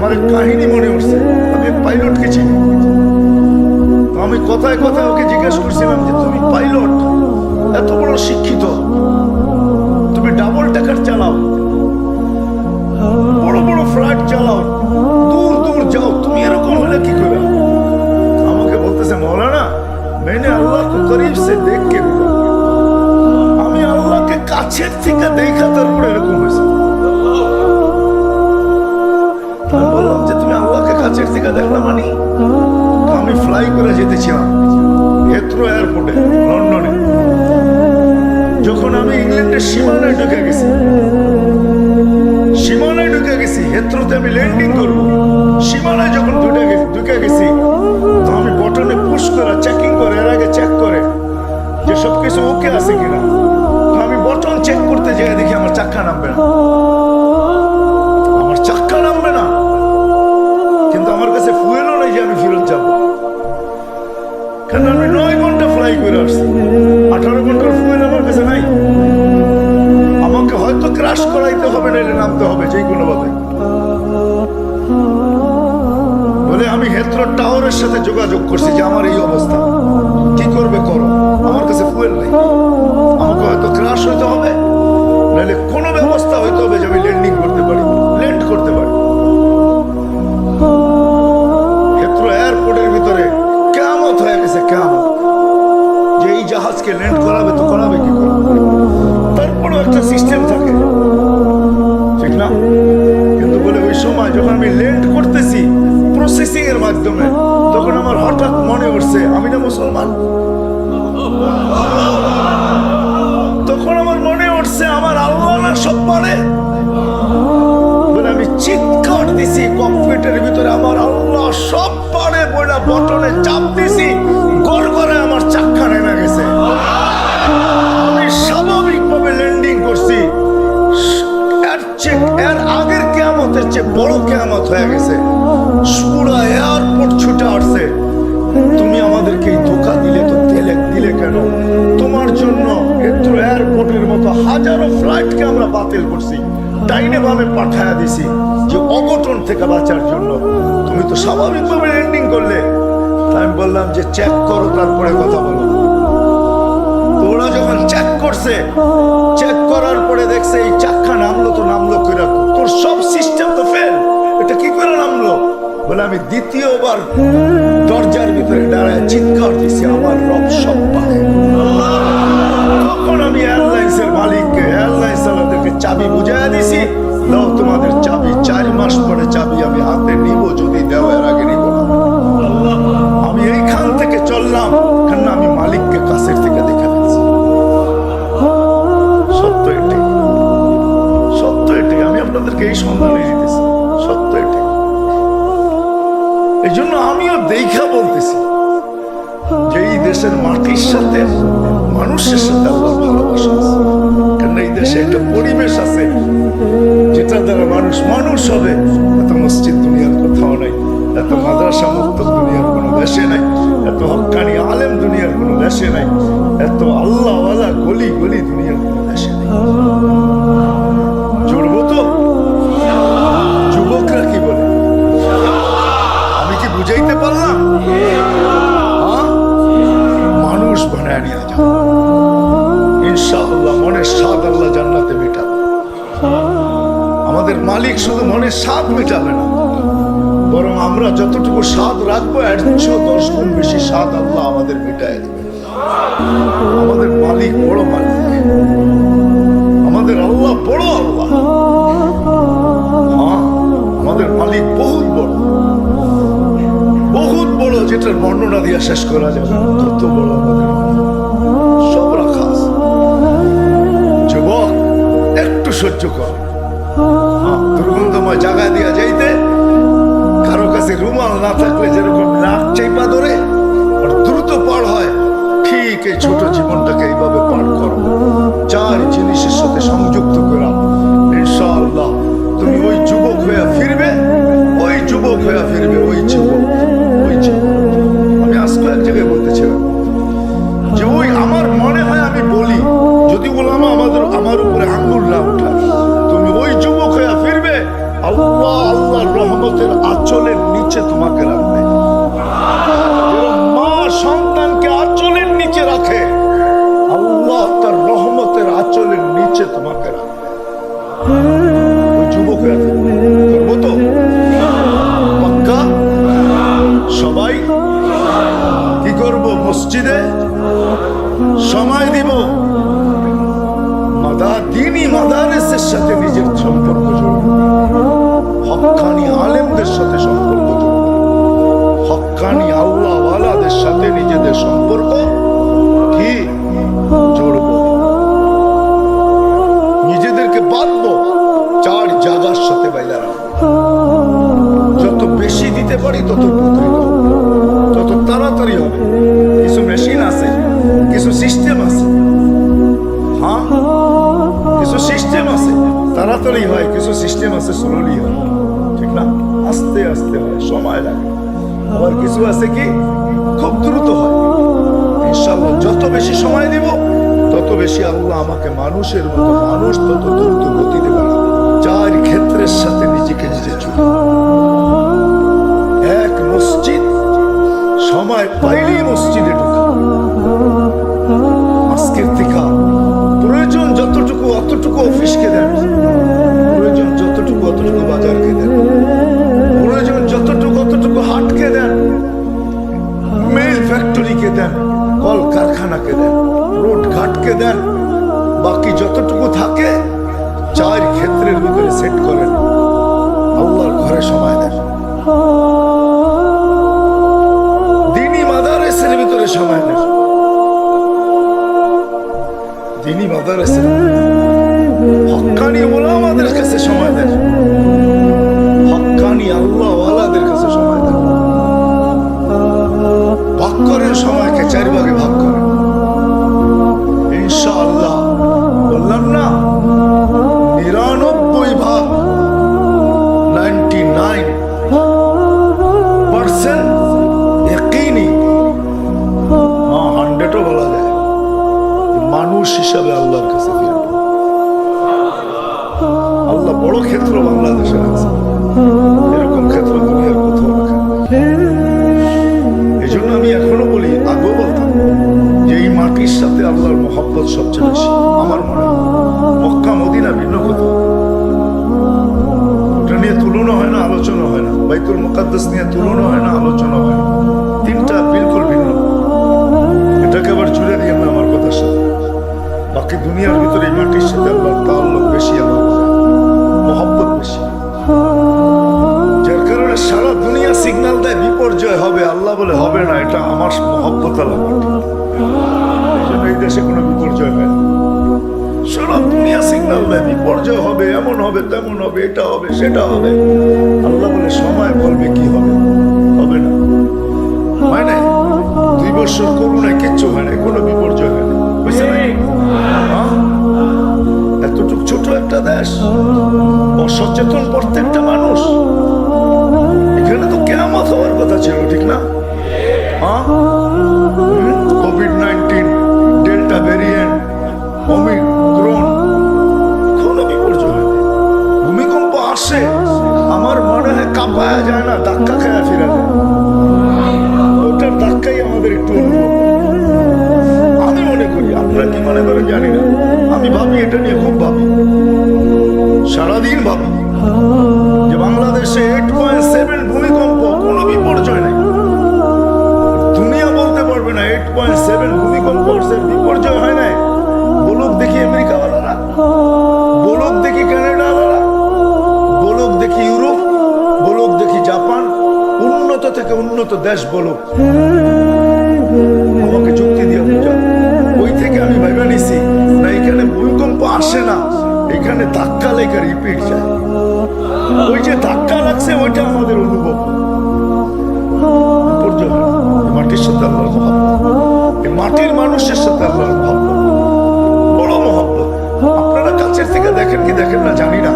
আমাদের কাহিনী মনে উঠছে। আমি পাইলটকে চিনি। আমি কথায় কথায় ওকে জিজ্ঞেস করছিলাম যে, তুমি পাইলট এত বড় শিক্ষিত। তুমি ডাবল ট্যাকার চালাও। বড় বড় ফ্লাইট চালাও। দূর দূর যাও। তুমি এরকম হলে কি করবে? আমাকে বলতেছে, মৌলানা, মেনে আল্লাহ তো গরিব সে দেখকে আমি আল্লাহকে কাছের থেকে দেখা তারপরে এরকম কাছের থেকে দেখলা মানে? আমি ফ্লাই করে যেতে যেতেছিলাম হেথ্রো এয়ারপোর্টে লন্ডনে যখন আমি ইংল্যান্ডের সীমানায় ঢুকে গেছি, সীমানায় ঢুকে গেছি হেথ্রোতে আমি ল্যান্ডিং করব। সীমানায় যখন ঢুকে গেছি ঢুকে গেছি, তো আমি বটনে পুশ করা চেকিং করে, এর আগে চেক করে যে সব কিছু ওকে আছে কিনা। নামতে হবে যে কোনো ভাবে। বলে, আমি হেত্র টাওয়ারের সাথে যোগাযোগ করছি যে আমার এই অবস্থা। কি করবে করো? আমার কাছে ফুয়েল নেই। আমাকে হয়তো ক্রাশ হইতে হবে, নাহলে কোনো ব্যবস্থা হইতে হবে যে আমি ল্যান্ডিং করতে পারি ল্যান্ড করতে পারি। হেত্র এয়ারপোর্টের ভিতরে কেমত হয়ে গেছে কেমত যে এই জাহাজকে ল্যান্ড করাবে তো সময় যখন আমি ল্যান্ড করতেছি প্রসেসিং এর মাধ্যমে, তখন আমার হঠাৎ মনে উঠছে, আমি না মুসলমান। তখন আমার মনে উঠছে, আমার আল্লাহ সব পারে বলে আমি চিৎকার দিছি, কম্পিউটারের ভিতরে আমার আল্লাহ সব পারে বলে বটনে চাপ দিছি গড় করে আমার বাতিল করছি। ডাইনে ভাবে পাঠায়া দিছি যে অঘটন থেকে বাঁচার জন্য। তুমি তো স্বাভাবিকভাবে ল্যান্ডিং করলে। তাই আমি বললাম যে চেক করো, তারপরে কথা বলো। যখন চেক করছে চেক করার পরে দেখছে এই নামলো তো নামলো তোর সব সিস্টেম তো ফেল এটা কি করে নামলো? বলে আমি দ্বিতীয়বার দরজার ভিতরে দাঁড়ায় চিৎকার দিছি, আমার রব সব তখন আমি এয়ারলাইন্সের মালিককে এয়ারলাইন্স ওদেরকে চাবি বুঝাইয়া দিছি। দাও তোমাদের চাবি, চার মাস পরে চাবি আমি হাতে নিব, যদি দেও এর আগে নিব আমি এইখান থেকে চললাম কেন আমি মালিককে কাছের থেকে দেখে ফেলছি। সত্য এটি সত্য এটি আমি আপনাদেরকে এই সন্ধানে দিতেছি। সত্য এটি এই জন্য আমিও দেখা বলতেছি যে এই দেশের মাটির সাথে মানুষের সাথে আল্লাহর ভালোবাসা। আছে কেন এই দেশে একটা পরিবেশ আছে যেটা দ্বারা মানুষ মানুষ হবে? এত মসজিদ দুনিয়ার কোথাও নাই, এত মাদ্রাসা মুক্ত দুনিয়ার কোনো দেশে নাই, এত হকানি আলেম দুনিয়ার কোনো দেশে নাই, এত আল্লাহওয়ালা গলি গলি দুনিয়ার আমাদের মালিক শুধু মনের স্বাদ মেটাবে না বরং আমরা যতটুকু স্বাদ রাখব চেয়েও দশ গুণ বেশি স্বাদ আল্লাহ আমাদের মেটায় দেবে আমাদের মালিক বড় মালিক। আমাদের আল্লাহ বড় আল্লাহ। হ্যাঁ, আমাদের মালিক বহুত বড়। বহুত বড় যেটার বর্ণনা দিয়ে শেষ করা যাবে। কত বড় আমাদের সব রাখা। যুবক একটু সহ্য কর। দুর্গন্ধময় জায়গা দিয়া যাইতে কারও কাছে রুমাল না থাকলে যেরকম নাক চেপা ধরে সবাই কি করব মসজিদে সময় দিব। মাদা দিনই মাদারেসের সাথে নিজের তাড়াতাড়ি হবে। কিছু মেশিন আছে, কিছু সিস্টেম আছে। হ্যাঁ? কিছু সিস্টেম আছে, তাড়াতাড়ি হয়, কিছু সিস্টেম আছে স্লোলি হয়। ঠিক না? আস্তে আস্তে হয়, সময় লাগে। আবার কিছু আছে কি? খুব দ্রুত হয়। ইনশাল্লাহ যত বেশি সময় দিব, তত বেশি আল্লাহ আমাকে মানুষের মতো মানুষ তত দ্রুত গতিতে বাড়াবে। চার ক্ষেত্রের সাথে নিজেকে নিজে জুড়ে সময় পাইলেই মসজিদে ነበር። হিসাবে আল্লাহর কাছে আল্লাহ বড় ক্ষেত্র বাংলাদেশে আছে এরকম ক্ষেত্র দুনিয়ার কোথাও এই জন্য আমি এখনও বলি, আগেও বলতাম যে এই মাটির সাথে আল্লাহর সবচেয়ে বেশি। আমার মনে মক্কা, মদিনা ভিন্ন নিয়ে তুলনা হয় না, আলোচনা হয় না। বাইতুল মুকাদ্দাস নিয়ে তুলনা হয় না, আলোচনা হয় না। তিনটা বিলকুল ভিন্ন। এটাকে আবার জুড়ে দিয়ে না বাকি দুনিয়ার ভিতরে এই মাটির সাথে আল্লাহর তাল্লুক বেশি, আমার মহব্বত বেশি। যার কারণে সারা দুনিয়া সিগন্যাল দেয়, বিপর্যয় হবে। আল্লাহ বলে, হবে না, এটা আমার মহব্বত আল্লাহ এই দেশে কোনো বিপর্যয় হয় না। সারা দুনিয়া সিগন্যাল দেয়, বিপর্যয় হবে, এমন হবে, তেমন হবে, এটা হবে, সেটা হবে। আল্লাহ বলে, সময় বলবে কি হবে? হবে না। হয় নাই? দুই বছর করুণায় কিচ্ছু হয় না কোনো বিপর্যয় দেশ অসচেতন প্রত্যেকটা মানুষ। এখানে তো কেমন হওয়ার কথা ছিল, ঠিক না? Covid nineteen, delta variant omicron কোনো বিপর্যয়। ভূমিকম্প আসে, আমার মনে হয় কাঁপায়া যায় না, ধাক্কা খায়া ফিরা যায়। ওটার ধাক্কাই আমাদের একটু আমি মনে করি, আপনারা কি মনে করেন জানি না। আমি ভাবি এটা নিয়ে খুব ভাবি। সারাদিন ভাবি যে বাংলাদেশে এইট পয়েন্ট সেভেন ভূমিকম্প কোনো বিপর্যয় নেই। দুনিয়া বলতে পারবে না এইট পয়েন্ট সেভেন ভূমিকম্প বিপর্যয় হয় নাই। বলুক দেখি আমেরিকা ওয়ালারা বলুক দেখি কানাডা ওয়ালারা বলুক দেখি ইউরোপ, বলুক দেখি জাপান, উন্নত থেকে উন্নত দেশ বলুক। এখানে ধাক্কা লেগে রিপিট যায়। ওই যে ধাক্কা লাগছে, ওইটা আমাদের অনুভব। মাটির সাথে আল্লাহর মহাব্বত। এই মাটির মানুষের সাথে আল্লাহর মহাব্বত। বড় মহাব্বত। আপনারা কাছের থেকে দেখেন কি দেখেন না জানি না।